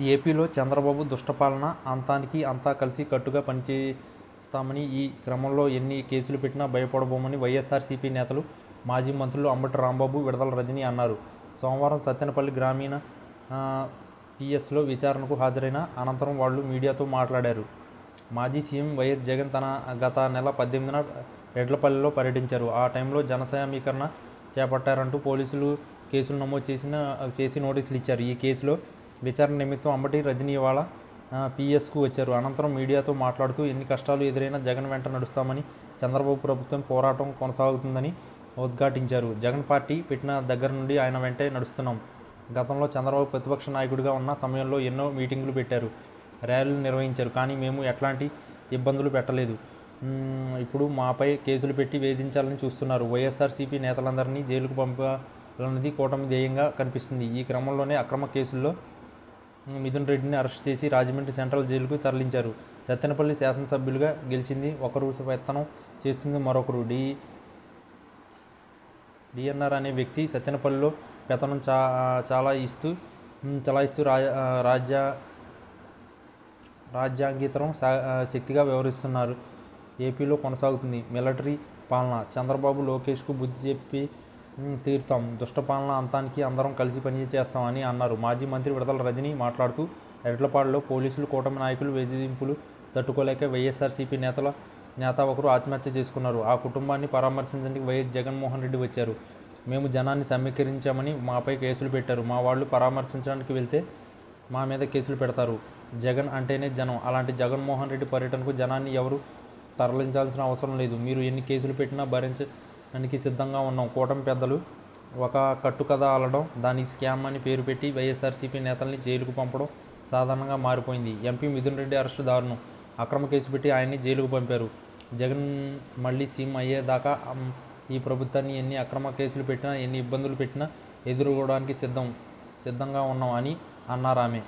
ఏపీలో చంద్రబాబు దుష్టపాలన అంతానికి అంతా కలిసి కట్టుగా పనిచేస్తామని ఈ క్రమంలో ఎన్ని కేసులు పెట్టినా భయపడబోమని వైఎస్ఆర్సీపీ నేతలు మాజీ మంత్రులు అంబటి రాంబాబు విడదల రజని అన్నారు. సోమవారం సత్యనపల్లి గ్రామీణ పిఎస్లో విచారణకు హాజరైన అనంతరం వాళ్ళు మీడియాతో మాట్లాడారు. మాజీ సీఎం వైఎస్ జగన్ తన గత నెల పద్దెనిమిదిన రెడ్లపల్లిలో పర్యటించారు. ఆ టైంలో జనసమీకరణ చేపట్టారంటూ పోలీసులు కేసులు నమోదు చేసిన చేసి నోటీసులు ఇచ్చారు. ఈ కేసులో విచారణ నిమిత్తం అంబటి రజనీ ఇవాళ పిఎస్కు వచ్చారు. అనంతరం మీడియాతో మాట్లాడుతూ ఎన్ని కష్టాలు ఎదురైనా జగన్ వెంట నడుస్తామని చంద్రబాబు ప్రభుత్వం పోరాటం కొనసాగుతుందని ఉద్ఘాటించారు. జగన్ పార్టీ పెట్టిన దగ్గర నుండి ఆయన వెంటే నడుస్తున్నాం. గతంలో చంద్రబాబు ప్రతిపక్ష నాయకుడిగా ఉన్న సమయంలో ఎన్నో మీటింగులు పెట్టారు. ర్యాలీలు నిర్వహించారు. కానీ మేము ఎట్లాంటి ఇబ్బందులు పెట్టలేదు. ఇప్పుడు మాపై కేసులు పెట్టి వేధించాలని చూస్తున్నారు. వైఎస్ఆర్సీపీ నేతలందరినీ జైలుకు పంపాలన్నది కూటమి ధ్యేయంగా కనిపిస్తుంది. ఈ క్రమంలోనే అక్రమ కేసుల్లో మిథున్ రెడ్డిని అరెస్ట్ చేసి రాజమండ్రి సెంట్రల్ జైలుకు తరలించారు. సత్తెనపల్లి శాసనసభ్యులుగా గెలిచింది ఒకరు పెత్తనం చేస్తుంది మరొకరు. డి డిఎన్ఆర్ అనే వ్యక్తి సత్తెనపల్లిలో పెత్తనం చా చాలా ఇస్తూ చలాయిస్తూ రా రాజ్య రాజ్యాంగేతరం శక్తిగా వ్యవహరిస్తున్నారు. ఏపీలో కొనసాగుతుంది మిలిటరీ పాలన. చంద్రబాబు లోకేష్కు బుద్ధి చెప్పి తీరుతాం దుష్టపాలన అంతానికి అందరం కలిసి పనిచేస్తామని అన్నారు. మాజీ మంత్రి విడతల రజని మాట్లాడుతూ ఎడ్లపాడులో పోలీసులు కూటమి నాయకులు వేధింపులు తట్టుకోలేక వైఎస్ఆర్సీపీ నేతల నేత ఒకరు ఆత్మహత్య చేసుకున్నారు. ఆ కుటుంబాన్ని పరామర్శించడానికి వైఎస్ జగన్మోహన్ రెడ్డి వచ్చారు. మేము జనాన్ని సమీకరించామని మాపై కేసులు పెట్టారు. మా వాళ్ళు పరామర్శించడానికి వెళ్తే మా మీద కేసులు పెడతారు. జగన్ అంటేనే జనం. అలాంటి జగన్మోహన్ రెడ్డి పర్యటనకు జనాన్ని ఎవరు తరలించాల్సిన అవసరం లేదు. మీరు ఎన్ని కేసులు పెట్టినా భరించ దానికి సిద్ధంగా ఉన్నాం. కూటమి పెద్దలు ఒక కట్టుకథ అలడం దానికి స్కామ్ అని పేరు పెట్టి వైఎస్ఆర్సీపీ నేతల్ని జైలుకు పంపడం సాధారణంగా మారిపోయింది. ఎంపీ మిథున్ రెడ్డి అరెస్టు దారుణం. అక్రమ కేసు పెట్టి ఆయన్ని జైలుకు పంపారు. జగన్ మళ్ళీ సీఎం అయ్యేదాకా ఈ ప్రభుత్వాన్ని ఎన్ని అక్రమ కేసులు పెట్టినా ఎన్ని ఇబ్బందులు పెట్టినా ఎదుర్కోవడానికి సిద్ధం సిద్ధంగా ఉన్నాం అని అన్నారు ఆమె.